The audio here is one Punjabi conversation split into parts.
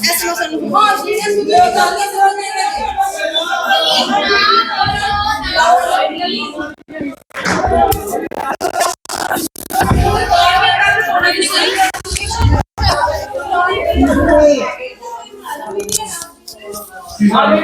ਐਸ ਨੂੰ ਸਾਨੂੰ ਹਾਂ ਜੀ ਐਸ ਨੂੰ ਗੱਲ ਕਰ ਹਾਂ ਮੇਰੇ ਜੀ ਨੂੰ ਮਾਰ ਲਾ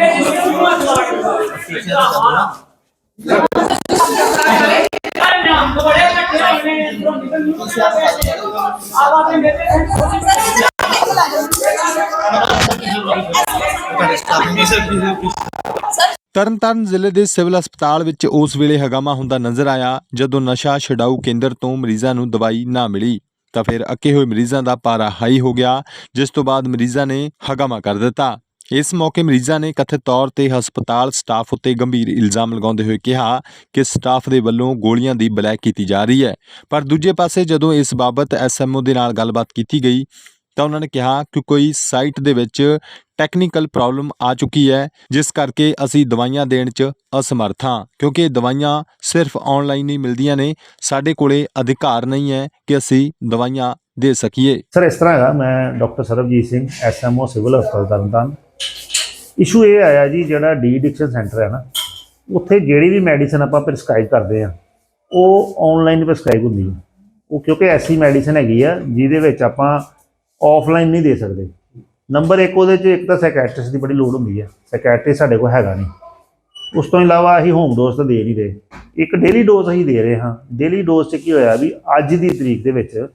ਤਰਨਤਾਰਨ ਜ਼ਿਲ੍ਹੇ ਦੇ ਸਿਵਲ ਹਸਪਤਾਲ ਵਿੱਚ ਉਸ ਵੇਲੇ ਹਗਾਮਾ ਹੁੰਦਾ ਨਜ਼ਰ ਆਇਆ ਜਦੋਂ ਨਸ਼ਾ ਛਡਾਊ ਕੇਂਦਰ ਤੋਂ ਮਰੀਜ਼ਾਂ ਨੂੰ ਦਵਾਈ ਨਾ ਮਿਲੀ, ਤਾਂ ਫਿਰ ਅੱਕੇ ਹੋਏ ਮਰੀਜ਼ਾਂ ਦਾ ਪਾਰਾ ਹਾਈ ਹੋ ਗਿਆ, ਜਿਸ ਤੋਂ ਬਾਅਦ ਮਰੀਜ਼ਾਂ ਨੇ ਹਗਾਮਾ ਕਰ ਦਿੱਤਾ। ਇਸ ਮੌਕੇ ਮਰੀਜ਼ਾਂ ਨੇ ਕਥਿਤ ਤੌਰ ਤੇ ਹਸਪਤਾਲ ਸਟਾਫ ਉੱਤੇ ਗੰਭੀਰ ਇਲਜ਼ਾਮ ਲਗਾਉਂਦੇ ਹੋਏ ਕਿਹਾ ਕਿ ਸਟਾਫ ਦੇ ਵੱਲੋਂ ਗੋਲੀਆਂ ਦੀ ਬਲੈਕ ਕੀਤੀ ਜਾ ਰਹੀ ਹੈ। ਪਰ ਦੂਜੇ ਪਾਸੇ ਜਦੋਂ ਇਸ ਬਾਬਤ ਐਸਐਮਓ ਦੇ ਨਾਲ ਗੱਲਬਾਤ ਕੀਤੀ ਗਈ, ਤਾਂ ਉਹਨਾਂ ਨੇ ਕਿਹਾ ਕਿ ਕੋਈ ਸਾਈਟ ਦੇ ਵਿੱਚ ਟੈਕਨੀਕਲ ਪ੍ਰੋਬਲਮ ਆ ਚੁੱਕੀ ਹੈ, ਜਿਸ ਕਰਕੇ ਅਸੀਂ ਦਵਾਈਆਂ ਦੇਣ 'ਚ ਅਸਮਰਥ ਹਾਂ, ਕਿਉਂਕਿ ਦਵਾਈਆਂ ਸਿਰਫ ਆਨਲਾਈਨ ਹੀ ਮਿਲਦੀਆਂ ਨੇ। ਸਾਡੇ ਕੋਲੇ ਅਧਿਕਾਰ ਨਹੀਂ ਹੈ ਕਿ ਅਸੀਂ ਦਵਾਈਆਂ ਦੇ ਸਕੀਏ। ਸਰ, ਇਸ ਤਰ੍ਹਾਂ ਹੈਗਾ, ਮੈਂ doctor Sarabjit Singh SMO civil ਹਸਪਤਾਲ ਤਰਨਤਾਰਨ। ਇਸ਼ੂ ਇਹ ਆਇਆ ਜੀ, ਜਿਹੜਾ ਡੀ ਐਡਿਕਸ਼ਨ ਸੈਂਟਰ ਹੈ ਨਾ, ਉੱਥੇ ਜਿਹੜੀ ਵੀ ਮੈਡੀਸਨ ਆਪਾਂ ਪ੍ਰਿਸਕ੍ਰਾਈਬ ਕਰਦੇ ਆ ਉਹ ਆਨਲਾਈਨ ਪ੍ਰਿਸਕ੍ਰਾਈਬ ਹੁੰਦੀ ਹੈ। ਉਹ ਕਿਉਂਕਿ ਐਸੀ ਮੈਡੀਸਨ ਹੈਗੀ ਆ, ਜਿਹਦੇ ਵਿੱਚ ਆਪਾਂ ਆਫਲਾਈਨ ਨਹੀਂ ਦੇ ਸਕਦੇ। ਨੰਬਰ 1 ਉਹਦੇ 'ਚ, ਇੱਕ ਤਾਂ ਸਾਈਕੈਟ੍ਰਿਸਟ ਦੀ ਬੜੀ ਲੋੜ ਹੁੰਦੀ ਹੈ ਸਾਈਕੈਟ੍ਰਿਸਟ ਸਾਡੇ ਕੋਲ ਹੈਗਾ ਨਹੀਂ। ਉਸ ਤੋਂ ਇਲਾਵਾ ਅਸੀਂ ਹੋਮ ਡੋਜ਼ ਤਾਂ ਦੇ ਨਹੀਂ ਰਹੇ। ਇੱਕ ਡੇਲੀ ਡੋਜ਼ ਅਸੀਂ ਦੇ ਰਹੇ ਹਾਂ। ਡੇਲੀ ਡੋਜ਼ 'ਚ ਕੀ ਹੋਇਆ ਵੀ ਅੱਜ ਦੀ ਤਰੀਕ ਦੇ ਵਿੱਚ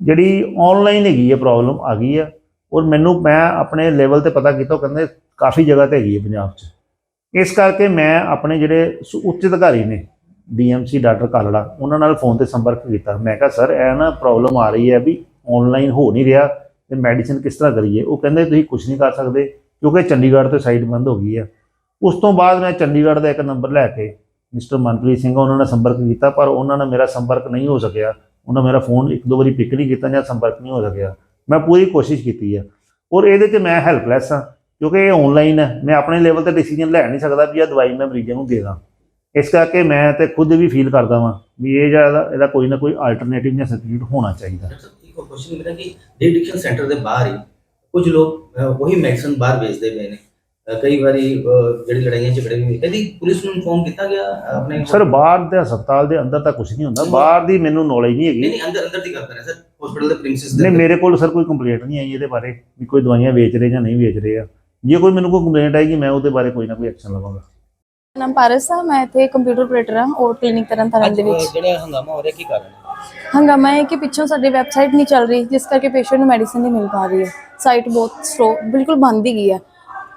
ਜਿਹੜੀ ਆਨਲਾਈਨ ਹੈਗੀ ਹੈ ਪ੍ਰੋਬਲਮ ਆ ਗਈ ਆ। ਔਰ ਮੈਨੂੰ, ਮੈਂ ਆਪਣੇ ਲੈਵਲ ਤੇ ਪਤਾ ਕੀਤਾ, ਉਹ ਕਹਿੰਦੇ ਕਾਫੀ ਜਗ੍ਹਾ ਤੇ ਹੈਗੀ ਹੈ ਪੰਜਾਬ 'ਚ। ਇਸ ਕਰਕੇ ਮੈਂ ਆਪਣੇ ਜਿਹੜੇ ਸ- ਉੱਚ ਅਧਿਕਾਰੀ ਨੇ ਡੀਐਮਸੀ ਡਾਕਟਰ ਕਾਲੜਾ, ਉਹਨਾਂ ਨਾਲ ਫੋਨ ਤੇ ਸੰਪਰਕ ਕੀਤਾ। ਮੈਂ ਕਿਹਾ, ਸਰ, ਇਹ ਨਾ ਪ੍ਰੋਬਲਮ ਆ ਰਹੀ ਹੈ ਵੀ ਆਨਲਾਈਨ ਹੋ ਨਹੀਂ ਰਿਹਾ ਤੇ ਮੈਡੀਸਿਨ ਕਿਸ ਤਰ੍ਹਾਂ ਕਰੀਏ? ਉਹ ਕਹਿੰਦੇ, ਤੁਸੀਂ ਕੁਝ ਨਹੀਂ ਕਰ ਸਕਦੇ ਕਿਉਂਕਿ ਚੰਡੀਗੜ੍ਹ ਤੋਂ ਸਾਈਟ ਬੰਦ ਹੋ ਗਈ ਹੈ ਉਸ ਤੋਂ ਬਾਅਦ ਮੈਂ ਚੰਡੀਗੜ੍ਹ ਦਾ ਇੱਕ ਨੰਬਰ ਲੈ ਕੇ ਮਿਸਟਰ ਮਨਪ੍ਰੀਤ ਸਿੰਘ ਉਹਨਾਂ ਨਾਲ ਸੰਪਰਕ ਕੀਤਾ, ਪਰ ਉਹਨਾਂ ਨਾਲ ਮੇਰਾ ਸੰਪਰਕ ਨਹੀਂ ਹੋ ਸਕਿਆ। ਉਹਨਾਂ ਮੇਰਾ ਫੋਨ ਇੱਕ ਦੋ ਵਾਰੀ ਪਿਕ ਨਹੀਂ ਕੀਤਾ ਜਾਂ ਸੰਪਰਕ ਨਹੀਂ ਹੋ ਸਕਿਆ। ਮੈਂ ਪੂਰੀ ਕੋਸ਼ਿਸ਼ ਕੀਤੀ ਹੈ ਔਰ ਇਹਦੇ 'ਚ ਮੈਂ ਹੈਲਪਲੈਸ ਹਾਂ ਕਿਉਂਕਿ ਇਹ ਆਨਲਾਈਨ ਹੈ। ਮੈਂ ਆਪਣੇ ਲੈਵਲ ਤੇ ਡਿਸੀਜਨ ਲੈ ਨਹੀਂ ਸਕਦਾ ਵੀ ਇਹ ਦਵਾਈ ਮੈਂ ਮਰੀਜ਼ਾਂ ਨੂੰ ਦੇ ਦਾਂ। ਇਸ ਕਰਕੇ ਮੈਂ ਤੇ ਖੁਦ ਵੀ ਫੀਲ ਕਰਦਾ ਵਾਂ ਵੀ ਇਹ ਜਿਹੜਾ ਇਹਦਾ ਕੋਈ ਨਾ ਕੋਈ ਆਲਟਰਨੇਟਿਵ ਜਾਂ ਸਬਸਟੀਟਿਊਟ ਹੋਣਾ ਚਾਹੀਦਾ। ਡਾਕਟਰ ਸਾਹਿਬ ਇੱਕ ਕੁਐਸਚਨ ਮੇਰਾ ਕਿ ਡੀਡਿਕਸ਼ਨ ਸੈਂਟਰ ਦੇ ਬਾਹਰ ਹੀ ਕੁਝ ਲੋਕ ਉਹੀ ਮੈਡੀਸਨ ਬਾਹਰ ਵੇਚਦੇ ਪਏ ਨੇ। ਕਈ ਵਾਰੀ ਜਿਹੜੀ ਲੜਾਈਆਂ ਝਗੜੇ ਵੀ ਇਹਦੀ ਪੁਲਿਸ ਨੂੰ ਇਨਫੋਰਮ ਕੀਤਾ ਗਿਆ ਆਪਣੇ ਸਰ ਬਾਹਰ ਦੇ ਹਸਪਤਾਲ ਦੇ ਅੰਦਰ ਤਾਂ ਕੁਝ ਨਹੀਂ ਹੁੰਦਾ। ਬਾਹਰ ਦੀ ਮੈਨੂੰ ਨੌਲੇਜ ਨਹੀਂ ਹੈਗੀ। ਨਹੀਂ ਅੰਦਰ ਅੰਦਰ ਦੀ ਗੱਲ ਕਰ ਰਹੇ ਸਰ ਹਸਪੀਟਲ ਦੇ ਪ੍ਰੀਮਿਸਿਸ ਦੇ ਨਹੀਂ ਅੰਦਰ। ਮੇਰੇ ਕੋਲ ਸਰ ਕੋਈ ਕੰਪਲੇਂਟ ਨਹੀਂ ਆਈ ਇਹਦੇ ਬਾਰੇ ਵੀ ਕੋਈ ਦਵਾਈਆਂ ਵੇਚ ਰਹੇ ਜਾਂ ਨਹੀਂ ਵੇਚ ਰਹੇ ਆ। ਜੇ ਕੋਈ ਮੈਨੂੰ ਕੋਈ ਕੰਪਲੇਂਟ ਆਏਗੀ ਮੈਂ ਉਹਦੇ ਬਾਰੇ ਕੋਈ ਨਾ ਕੋਈ ਐਕਸ਼ਨ ਲਵਾਂਗਾ। ਮੇਰਾ ਨਾਮ ਪਾਰਸ ਆ ਮੈਂ ਇੱਥੇ ਕੰਪਿਊਟਰ ਆਪਰੇਟਰ ਹਾਂ ਔਰ ਕਲੀਨਿਕ ਤਰਨਤਾਰਨ ਦੇ ਵਿੱਚ। ਜਿਹੜਾ ਹੰਗਾਮਾ ਹੋ ਰਿਹਾ ਕੀ ਕਾਰਨ ਹੈ? ਹੰਗਾਮਾ ਹੈ ਕਿ ਪਿੱਛੋਂ ਸਾਡੀ ਵੈਬਸਾਈਟ ਨਹੀਂ ਚੱਲ ਰਹੀ ਜਿਸ ਕਰਕੇ ਪੇਸ਼ੈਂਟ ਨੂੰ ਮੈਡੀਸਿਨ ਨਹੀਂ ਮਿਲ ਪਾ ਰਹੀ ਹੈ। ਸਾਈਟ ਬਹੁਤ ਸਲੋ ਬਿਲਕੁਲ ਬੰਦ ਹੀ ਗਈ ਹੈ।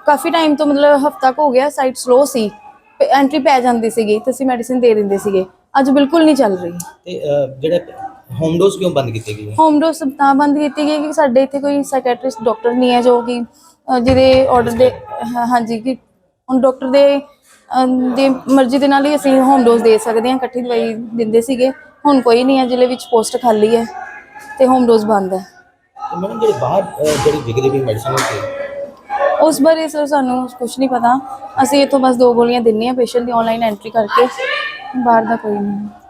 ਕਾਫੀ ਟਾਈਮ ਤੋਂ ਮਤਲਬ ਹਫਤਾ ਕੁ ਹੋ ਗਿਆ ਸਾਈਟ ਸਲੋ ਸੀ। ਐਂਟਰੀ ਪੈ ਜਾਂਦੀ ਸੀਗੀ ਤੇ ਅਸੀਂ ਮੈਡੀਸਿਨ ਦੇ ਦਿੰਦੇ ਸੀਗੇ। ਅੱਜ ਬਿਲਕੁਲ ਨਹੀਂ ਚੱਲ ਰਹੀ। ਤੇ ਜਿਹੜੇ ਹੋਮ ਡੋਜ਼ ਕਿਉਂ ਬੰਦ ਕੀਤੇ ਗਏ? ਹੋਮ ਡੋਜ਼ ਤਾਂ ਬੰਦ ਕੀਤੀ ਗਈ ਕਿ ਸਾਡੇ ਇੱਥੇ ਕੋਈ ਸਾਈਕੈਟ੍ਰਿਸਟ ਡਾਕਟਰ ਨਹੀਂ ਹੈ ਜੋ ਕਿ ਜਿਹਦੇ ਆਰਡਰ ਦੇ ਹਾਂ- ਹਾਂਜੀ ਕਿ ਹੁਣ ਡਾਕਟਰ ਦੇ ਦੀ ਮਰਜ਼ੀ ਦੇ ਨਾਲ ਹੀ ਅਸੀਂ ਹੋਮ ਡੋਜ਼ ਦੇ ਸਕਦੇ ਹਾਂ ਇਕੱਠੀ ਦਵਾਈ ਦਿੰਦੇ ਸੀਗੇ। ਹੁਣ ਕੋਈ ਨਹੀਂ ਹੈ ਜ਼ਿਲ੍ਹੇ ਵਿੱਚ ਪੋਸਟ ਖਾਲੀ ਹੈ ਤੇ ਹੋਮ ਡੋਜ਼ ਬੰਦ ਹੈ। ਤੇ ਮੈਡਮ ਜਿਹੜੇ ਬਾਹਰ ਅਹ, ਜਿਹੜੀ ਵਿਕਦੀ ਵੀ ਮੈਡੀਸਨ ਹੁੰਦੀ ਉਸ ਬਾਰੇ ਸਰ ਸਾਨੂੰ ਕੁਝ ਨਹੀਂ ਪਤਾ। ਅਸੀਂ ਇੱਥੋਂ ਬਸ ਦੋ ਗੋਲੀਆਂ ਦਿੰਨੇ ਆ ਪੇਸ਼ੈਂਟ ਦੀ ਆਨਲਾਈਨ ਐਂਟਰੀ ਕਰਕੇ। ਬਾਹਰ ਦਾ ਕੋਈ ਨਹੀਂ।